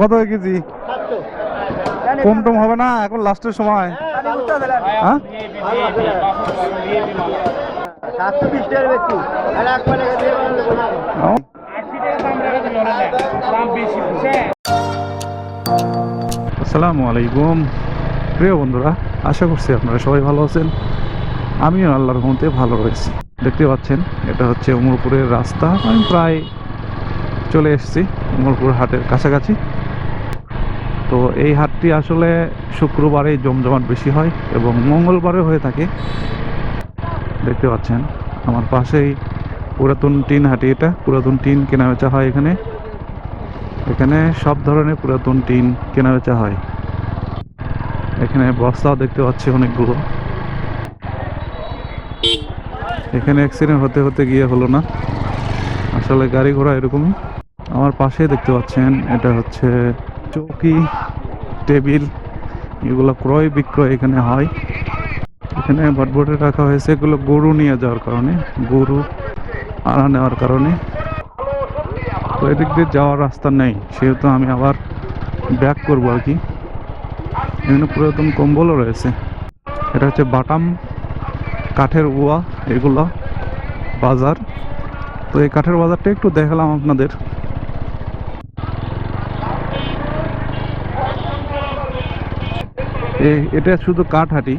কত কেজি? কম টম হবে না, এখন লাস্টের সময়। হ্যাঁ। আসসালামু আলাইকুম। প্রিয় বন্ধুরা, আশা করছি আপনারা সবাই ভালো আছেন। আমিও আল্লাহর মধ্যে ভালো রয়েছি। দেখতে পাচ্ছেন, এটা হচ্ছে উমরপুরের রাস্তা। আমি প্রায় চলে এসেছি। উমরপুর হাটের কাছাকাছি। তো এই হাটটি আসলে শুক্রবারে জমজমাট বেশি হয় এবং মঙ্গলবারে হয়ে থাকে। দেখতে পাচ্ছেন, আমার পাশেই পুরাতন টিন হাটি এটা। পুরাতন টিন কেনা বেচা হয় এখানে। এখানে সব ধরনের পুরাতন টিন কেনা বেচা হয়। এখানে বস্তাও দেখতে পাচ্ছি অনেকগুলো। এখানে অ্যাক্সিডেন্ট হতে হতে গিয়ে হলো না। আসলে গাড়ি ঘোড়া এরকমই। আমার পাশে দেখতে পাচ্ছেন, এটা হচ্ছে চৌকি, টেবিল, এগুলো ক্রয় বিক্রয় এখানে হয়। এখানে ভটভটে রাখা হয়েছে, এগুলো গরু নিয়ে যাওয়ার কারণে, গরু আনা নেওয়ার কারণে। তো এদিক দিয়ে যাওয়ার রাস্তা নেই, সেহেতু আমি আবার ব্যাক করব আর কি। এখানে পুরাতন কম্বলও রয়েছে। এটা হচ্ছে বাটাম কাঠের উয়া এগুলো বাজার। তো এই কাঠের বাজারটা একটু দেখালাম আপনাদের। এটা শুধু কাঠহাটি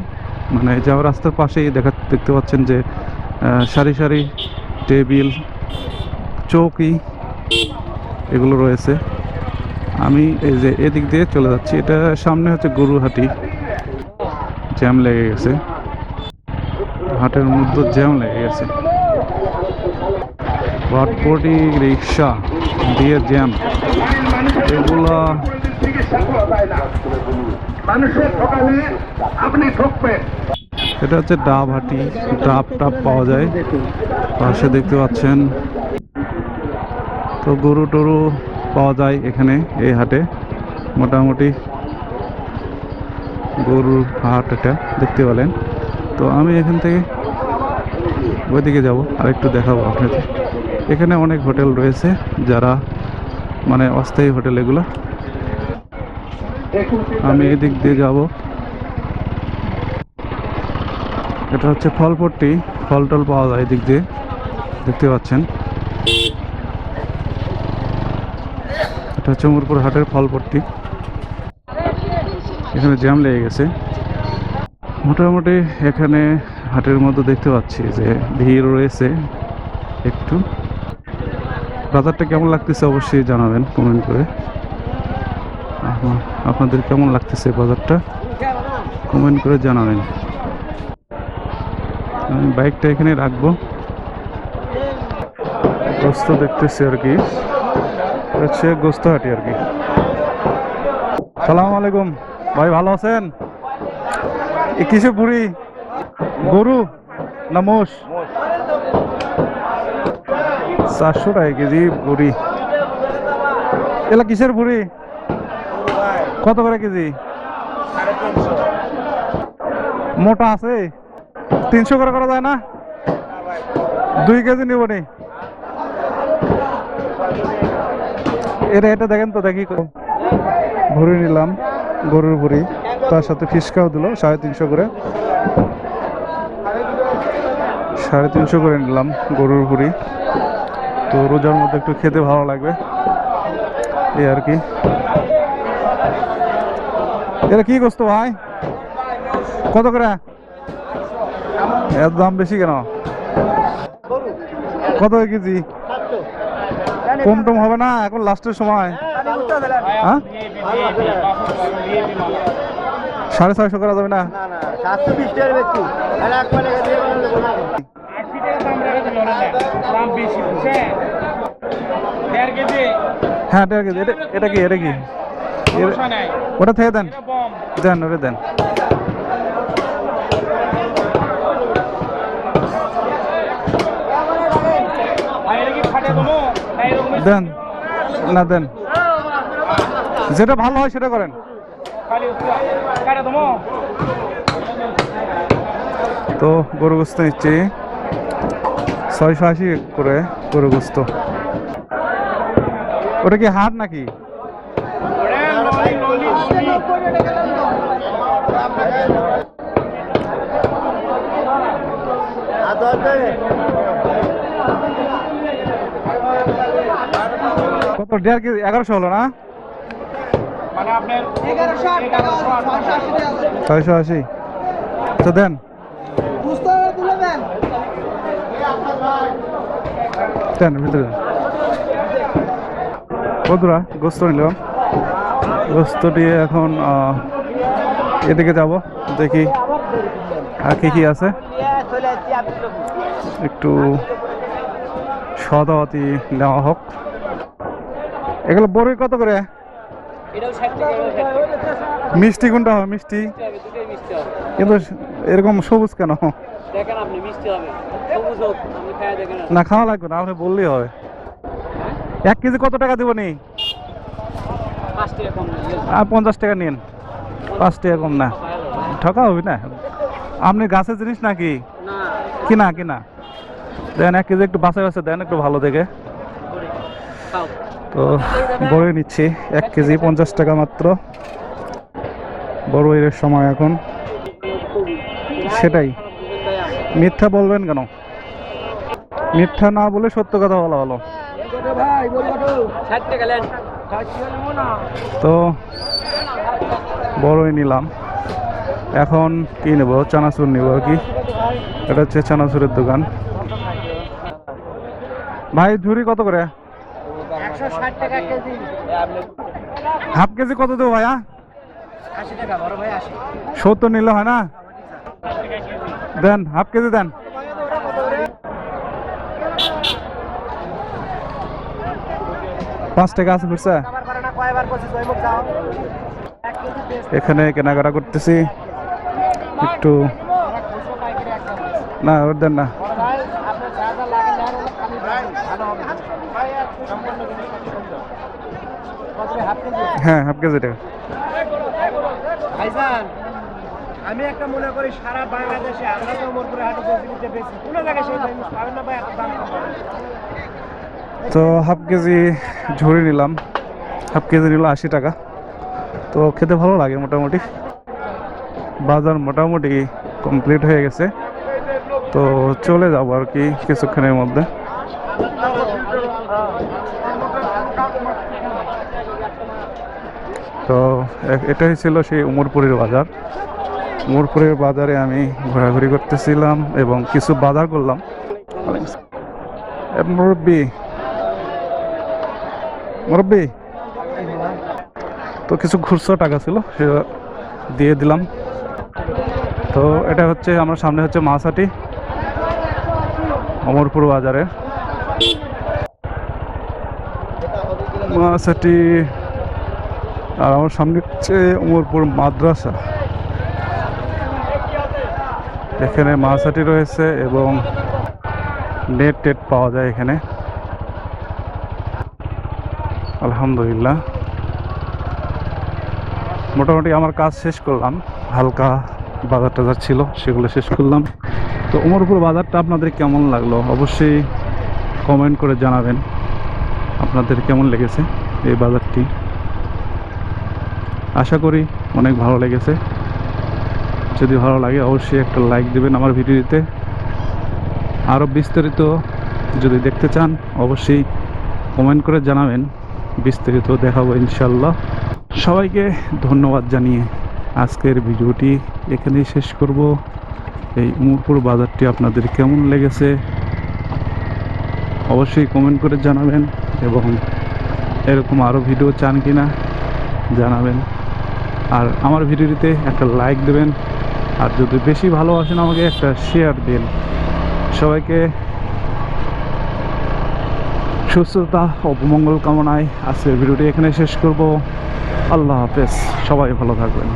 মানে যাওয়ার রাস্তার পাশেই দেখা, দেখতে পাচ্ছেন যে সারি সারি টেবিল, চৌকি এগুলো রয়েছে। আমি এই যে এদিক দিয়ে চলে যাচ্ছি। এটা সামনে হচ্ছে গরুহাটি, জ্যাম লেগে গেছে। হাটের মধ্যে জ্যাম লেগে গেছে। ভটপটি রিক্সা দিয়ে জ্যাম। এগুলা মানুষের আপনি ঠকবেন। এটা হচ্ছে ডাব হাটি, ডাব টাব পাওয়া যায়। পাশে দেখতে পাচ্ছেন। তো গরু টরু পাওয়া যায় এখানে, এই হাটে। মোটামুটি গরুর হাট এটা, দেখতে পেলেন। তো আমি এখান থেকে ওইদিকে যাব, আর একটু দেখাবো আপনাদের। এখানে অনেক হোটেল রয়েছে যারা মানে অস্থায়ী হোটেল এগুলো আমি এদিক দিয়ে যাব। এটা হচ্ছে ফলপট্টি ফল টল পাওয়া যায় এদিক দিয়ে, দেখতে পাচ্ছেন। এটা হচ্ছে উমরপুর হাটের ফলপট্টি। এখানে জ্যাম লেগে গেছে। মোটামুটি এখানে হাটের মধ্যে দেখতে পাচ্ছি যে ভিড় রয়েছে একটু। বাজারটা কেমন লাগতেছে অবশ্যই জানাবেন কমেন্ট করে। আপনা- আপনাদের কেমন লাগতেছে বাজারটা? কমেন্ট করে জানাবেন। আমি বাইকটা এখানে রাখব। গোস্ত দেখতেছি আর কি। হচ্ছে গোস্তহাটি আর কি। সালাম আলাইকুম। ভাই, ভালো আছেন? কিসে পুরি? গরু না মোষ? চারশো টাকা কেজি পুরি। এলা কিসের পুরি? কত করে কেজি? মোটা আছে? তিনশো করে করা যায় না? দুই কেজি নিব নি। এটা এটা দেখেন তো, দেখি। ভরি নিলাম গরুর ভরি তার সাথে ফিসকাও দিল, সাড়ে তিনশো করে। সাড়ে তিনশো করে নিলাম গরুর ভুড়ি। তো রোজার মধ্যে একটু খেতে ভালো লাগবে। এই আর কি। এটা কি গোস্ত ভাই? কত করে? এত দাম বেশি কেন? কত কেজি? কম টম হবে না, এখন লাস্টের সময়। হ্যাঁ? সাড়ে ছয়শো করা যাবে না? হ্যাঁ এটা কি? এটা কি? ওটা থেকে দেন। দেন ওটা দেন। দেন, না, দেন। যেটা ভালো হয় সেটা করেন। তো গরু গোস্ত নিচ্ছি। ছয়শো আশি করে গরু গোস্ত। ওটা কি হাট নাকি? এগারোশো হলো না? ছয়শো আশি। তো দেন। দেন ভিতরে। বন্ধুরা গোস্ত নিলাম। গোস্ত দিয়ে এখন আহ, এদিকে যাব দেখি আর কি কি আছে। একটু সদাওয়াতি নেওয়া হোক। এগুলো বড়ই কত করে? মিষ্টি কোনটা হবে? মিষ্টি? কিন্তু এরকম সবুজ কেন? না খাওয়া লাগবে না আপনি বললেই হবে। এক কেজি কত টাকা দেবো নি? পঞ্চাশ টাকা নিন। পাঁচ টাকা কম না। ঠকা হবে না? আপনি গাছের জিনিস নাকি? কিনা কিনা। দেন এক কেজি একটু বাছাই বাছাই দেন একটু ভালো দেখে। তো বড়ই নিচ্ছি এক কেজি পঞ্চাশ টাকা মাত্র। বড়ইয়ের সময় এখন। সেটাই। মিথ্যা বলবেন কেন? মিথ্যা না বলে সত্য কথা বলা ভালো। লেন। তো বড়ই নিলাম। এখন কি নেব? চানাচুর নেব আর কি। এটা হচ্ছে চানাচুরের দোকান। ভাই, ঝুড়ি কত করে? হাফ কেজি কত দেবো ভাইয়া? সত্তর নিলে হয় না? দেন, হাফ কেজি দেন। পাঁচ টাকা আছে যাও এখানে কেনাকাটা করতেছি। একটু না ওর দেন না। হ্যাঁ হাফ কেজি টাকা। আমি একটা মনে করি সারা বাংলাদেশে আমরা তো মোরপুরে হাটে জলদিতে বেশি কোনো জায়গায় সেই পাবেন না ভাই এত দাম তো হাফ কেজি ঝুড়ি নিলাম। হাফ কেজি নিল আশি টাকা। তো খেতে ভালো লাগে মোটামুটি। বাজার মোটামুটি কমপ্লিট হয়ে গেছে। তো চলে যাব আর কি কিছুক্ষণের মধ্যে। তো এটাই ছিল সেই উমরপুরের বাজার। উমরপুরের বাজারে আমি ঘোরাঘুরি করতেছিলাম এবং কিছু বাজার করলাম। মুরব্বি? তো কিছু খুচরো টাকা ছিল সে দিয়ে দিলাম। তো এটা হচ্ছে, আমার সামনে হচ্ছে মাছাটি, অমরপুর বাজারে। মাছাটি, আর আমার সামনে হচ্ছে অমরপুর মাদ্রাসা। এখানে মাছাটি রয়েছে এবং নেট টেট পাওয়া যায় এখানে। আলহামদুলিল্লাহ। মোটামুটি আমার কাজ শেষ করলাম। হালকা বাজার টাজার ছিল, সেগুলো শেষ করলাম। তো উমরপুর বাজারটা আপনাদের কেমন লাগল? অবশ্যই কমেন্ট করে জানাবেন। আপনাদের কেমন লেগেছে এই বাজারটি? আশা করি অনেক ভালো লেগেছে। যদি ভালো লাগে অবশ্যই একটা লাইক দেবেন আমার ভিডিওতে। আরও বিস্তারিত যদি দেখতে চান, অবশ্যই কমেন্ট করে জানাবেন। বিস্তারিত দেখাবো ইনশাল্লাহ সবাইকে ধন্যবাদ জানিয়ে আজকের ভিডিওটি এখানেই শেষ করব। এই উমরপুর বাজারটি আপনাদের কেমন লেগেছে? অবশ্যই কমেন্ট করে জানাবেন এবং এরকম আরও ভিডিও চান কি না জানাবেন। আর আমার ভিডিওটিতে একটা লাইক দেবেন। আর যদি বেশি ভালোবাসেন আমাকে, একটা শেয়ার দিন। সবাইকে সুস্থতা অপমঙ্গল কামনায় আজকের ভিডিওটি এখানে শেষ করব। আল্লাহ হাফেজ। সবাই ভালো থাকবেন।